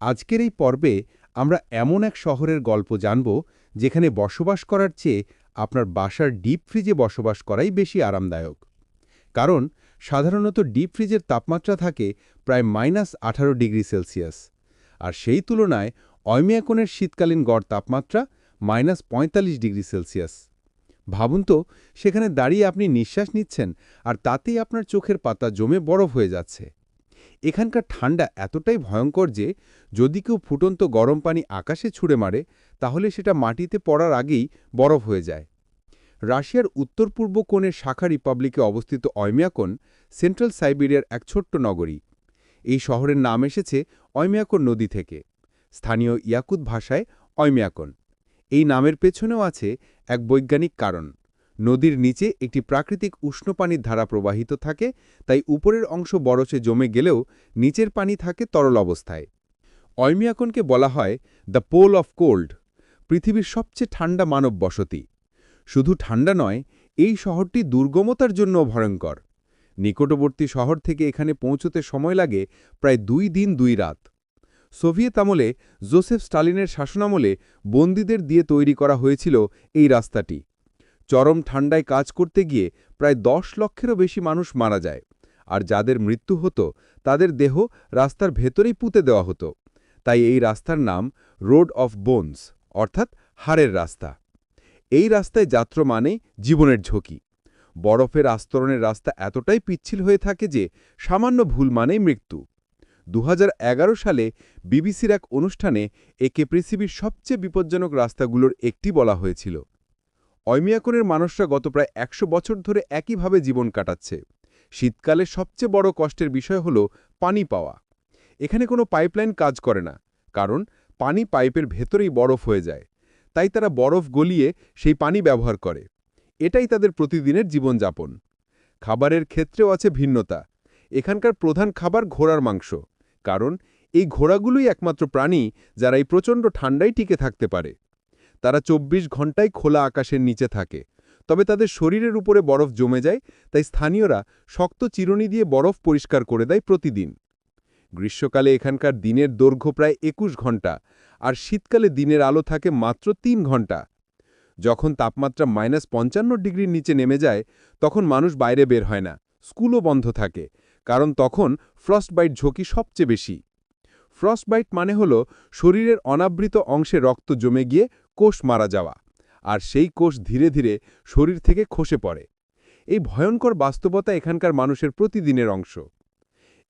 আজকের এই পর্বে আমরা এমন এক শহরের গল্প জানব যেখানে বসবাস করার চেয়ে আপনার বাসার ডিপ ফ্রিজে বসবাস করাই বেশি আরামদায়ক। কারণ সাধারণত ডিপ ফ্রিজের তাপমাত্রা থাকে প্রায় মাইনাস আঠারো ডিগ্রি সেলসিয়াস। আর সেই তুলনায় অয়মিয়াকনের শীতকালীন গড় তাপমাত্রা মাইনাস পঁয়তাল্লিশ ডিগ্রি সেলসিয়াস। ভাবুন তো, সেখানে দাঁড়িয়ে আপনি নিঃশ্বাস নিচ্ছেন আর তাতেই আপনার চোখের পাতা জমে বরফ হয়ে যাচ্ছে। এখানকার ঠান্ডা এতটাই ভয়ঙ্কর যে, যদি কেউ ফুটন্ত গরম পানি আকাশে ছুঁড়ে মারে, তাহলে সেটা মাটিতে পড়ার আগেই বরফ হয়ে যায়। রাশিয়ার উত্তর পূর্ব কোণের শাখা রিপাবলিকে অবস্থিত অয়মিয়াকন, সেন্ট্রাল সাইবেরিয়ার এক ছোট্ট নগরী। এই শহরের নাম এসেছে অয়মিয়াকন নদী থেকে। স্থানীয় ইয়াকুত ভাষায় অয়মিয়াকন। এই নামের পেছনেও আছে এক বৈজ্ঞানিক কারণ। নদীর নিচে একটি প্রাকৃতিক উষ্ণ পানির ধারা প্রবাহিত থাকে, তাই উপরের অংশ বরফে জমে গেলেও নিচের পানি থাকে তরল অবস্থায়। অয়মিয়াকনকে বলা হয় দ্য পোল অফ কোল্ড, পৃথিবীর সবচেয়ে ঠান্ডা মানব বসতি। শুধু ঠান্ডা নয়, এই শহরটি দুর্গমতার জন্য ভয়ঙ্কর। নিকটবর্তী শহর থেকে এখানে পৌঁছতে সময় লাগে প্রায় দুই দিন দুই রাত। সোভিয়েত আমলে জোসেফ স্টালিনের শাসনামলে বন্দীদের দিয়ে তৈরি করা হয়েছিল এই রাস্তাটি। চরম ঠান্ডায় কাজ করতে গিয়ে প্রায় দশ লক্ষেরও বেশি মানুষ মারা যায়। আর যাদের মৃত্যু হতো, তাদের দেহ রাস্তার ভেতরেই পুঁতে দেওয়া হতো। তাই এই রাস্তার নাম রোড অফ বোনস, অর্থাৎ হাড়ের রাস্তা। এই রাস্তায় যাত্র মানে জীবনের ঝুঁকি। বরফের আস্তরণের রাস্তা এতটাই পিচ্ছিল হয়ে থাকে যে সামান্য ভুল মানেই মৃত্যু। দু হাজার এগারো সালে বিবিসির এক অনুষ্ঠানে একে পৃথিবীর সবচেয়ে বিপজ্জনক রাস্তাগুলোর একটি বলা হয়েছিল। অয়মিয়াকনের মানুষরা গত প্রায় একশো বছর ধরে একইভাবে জীবন কাটাচ্ছে। শীতকালে সবচেয়ে বড় কষ্টের বিষয় হল পানি পাওয়া। এখানে কোনো পাইপলাইন কাজ করে না, কারণ পানি পাইপের ভেতরেই বরফ হয়ে যায়। তাই তারা বরফ গলিয়ে সেই পানি ব্যবহার করে। এটাই তাদের প্রতিদিনের জীবনযাপন। খাবারের ক্ষেত্রেও আছে ভিন্নতা। এখানকার প্রধান খাবার ঘোড়ার মাংস, কারণ এই ঘোড়াগুলোই একমাত্র প্রাণী যারা এই প্রচণ্ড ঠান্ডায় টিকে থাকতে পারে। তারা ২৪ ঘন্টায় খোলা আকাশের নিচে থাকে। তবে তাদের শরীরের উপরে বরফ জমে যায়, তাই স্থানীয়রা শক্ত চিরুনি দিয়ে বরফ পরিষ্কার করে দেয় প্রতিদিন। গ্রীষ্মকালে এখানকার দিনের দৈর্ঘ্য প্রায় একুশ ঘণ্টা, আর শীতকালে দিনের আলো থাকে মাত্র তিন ঘণ্টা। যখন তাপমাত্রা মাইনাস পঞ্চান্ন ডিগ্রির নিচে নেমে যায়, তখন মানুষ বাইরে বের হয় না, স্কুলও বন্ধ থাকে, কারণ তখন ফ্রস্টবাইট ঝুঁকি সবচেয়ে বেশি। ফ্রস্টবাইট মানে হল শরীরের অনাবৃত অংশে রক্ত জমে গিয়ে কোষ মারা যাওয়া, আর সেই কোষ ধীরে ধীরে শরীর থেকে খসে পড়ে। এই ভয়ঙ্কর বাস্তবতা এখানকার মানুষের প্রতিদিনের অংশ।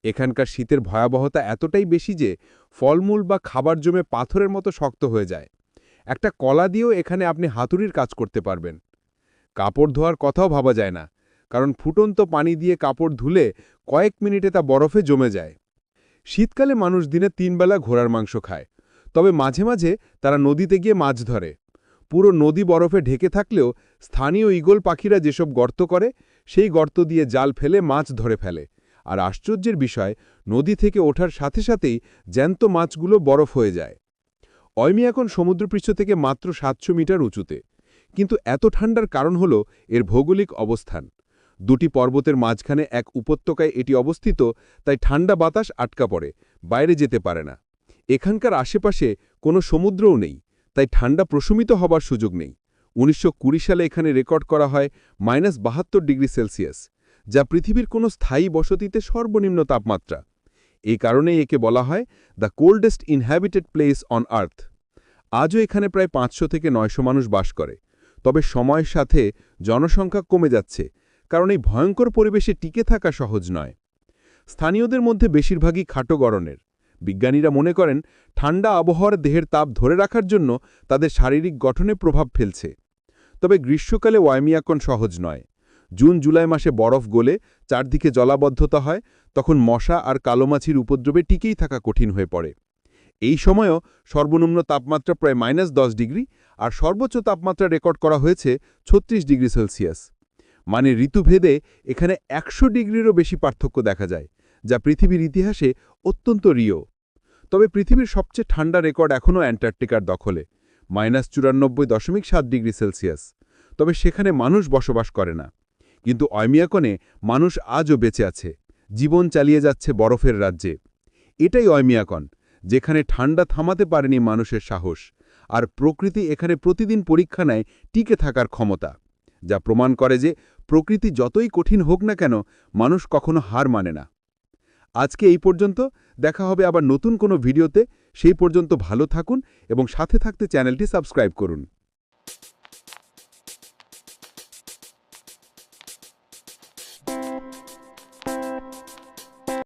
এখানকার শীতের ভয়াবহতা এতটাই বেশি যে ফলমূল বা খাবার জমে পাথরের মতো শক্ত হয়ে যায়। একটা কলা দিয়েও এখানে আপনি হাতুড়ির কাজ করতে পারবেন। কাপড় ধোয়ার কথাও ভাবা যায় না, কারণ ফুটন্ত পানি দিয়ে কাপড় ধুলে কয়েক মিনিটে তা বরফে জমে যায়। শীতকালে মানুষ দিনে তিনবেলা ঘোড়ার মাংস খায়। তবে মাঝে মাঝে তারা নদীতে গিয়ে মাছ ধরে। পুরো নদী বরফে ঢেকে থাকলেও স্থানীয় ইগল পাখিরা যেসব গর্ত করে, সেই গর্ত দিয়ে জাল ফেলে মাছ ধরে ফেলে। আর আশ্চর্যের বিষয়, নদী থেকে ওঠার সাথে সাথেই জ্যান্ত মাছগুলো বরফ হয়ে যায়। অয়মি এখন সমুদ্রপৃষ্ঠ থেকে মাত্র সাতশো মিটার উঁচুতে। কিন্তু এত ঠান্ডার কারণ হল এর ভৌগোলিক অবস্থান। দুটি পর্বতের মাঝখানে এক উপত্যকায় এটি অবস্থিত, তাই ঠান্ডা বাতাস আটকা পড়ে, বাইরে যেতে পারে না। এখানকার আশেপাশে কোনো সমুদ্রও নেই, তাই ঠান্ডা প্রশমিত হবার সুযোগ নেই। উনিশশো কুড়ি সালে এখানে রেকর্ড করা হয় মাইনাস বাহাত্তর ডিগ্রি সেলসিয়াস, যা পৃথিবীর কোনো স্থায়ী বসতিতে সর্বনিম্ন তাপমাত্রা। এই কারণেই একে বলা হয় the coldest inhabited place on earth আজও এখানে প্রায় পাঁচশো থেকে নয়শো মানুষ বাস করে। তবে সময়ের সাথে জনসংখ্যা কমে যাচ্ছে, কারণ এই ভয়ঙ্কর পরিবেশে টিকে থাকা সহজ নয়। স্থানীয়দের মধ্যে বেশিরভাগই খাটো গরনের বিজ্ঞানীরা মনে করেন, ঠান্ডা আবহাওয়ার দেহের তাপ ধরে রাখার জন্য তাদের শারীরিক গঠনে প্রভাব ফেলছে। তবে গ্রীষ্মকালে ওয়াইমিয়াকন সহজ নয়। জুন জুলাই মাসে বরফ গলে চারদিকে জলাবদ্ধতা হয়, তখন মশা আর কালোমাছির উপদ্রবে টিকেই থাকা কঠিন হয়ে পড়ে। এই সময়ও সর্বনিম্ন তাপমাত্রা প্রায় মাইনাস দশ ডিগ্রি আর সর্বোচ্চ তাপমাত্রা রেকর্ড করা হয়েছে ছত্রিশ ডিগ্রি সেলসিয়াস। মানে ঋতুভেদে এখানে একশো ডিগ্রিরও বেশি পার্থক্য দেখা যায়, যা পৃথিবীর ইতিহাসে অত্যন্ত রিও। তবে পৃথিবীর সবচেয়ে ঠান্ডা রেকর্ড এখনও অ্যান্টার্কটিকার দখলে, মাইনাস চুরানব্বই দশমিক সাত ডিগ্রি সেলসিয়াস। তবে সেখানে মানুষ বসবাস করে না। কিন্তু অয়মিয়াকনে মানুষ আজও বেঁচে আছে। জীবন চালিয়ে যাচ্ছে বরফের রাজ্যে। এটাই অয়মিয়াকন, যেখানে ঠান্ডা থামাতে পারেনি মানুষের সাহস, আর প্রকৃতি এখানে প্রতিদিন পরীক্ষা নেয় টিকে থাকার ক্ষমতা, যা প্রমাণ করে যে প্রকৃতি যতই কঠিন হোক না কেন, মানুষ কখনো হার মানে না। আজকে এই পর্যন্ত। দেখা হবে আবার নতুন কোনো ভিডিওতে। সেই পর্যন্ত ভালো থাকুন এবং সাথে থাকতে চ্যানেলটি সাবস্ক্রাইব করুন।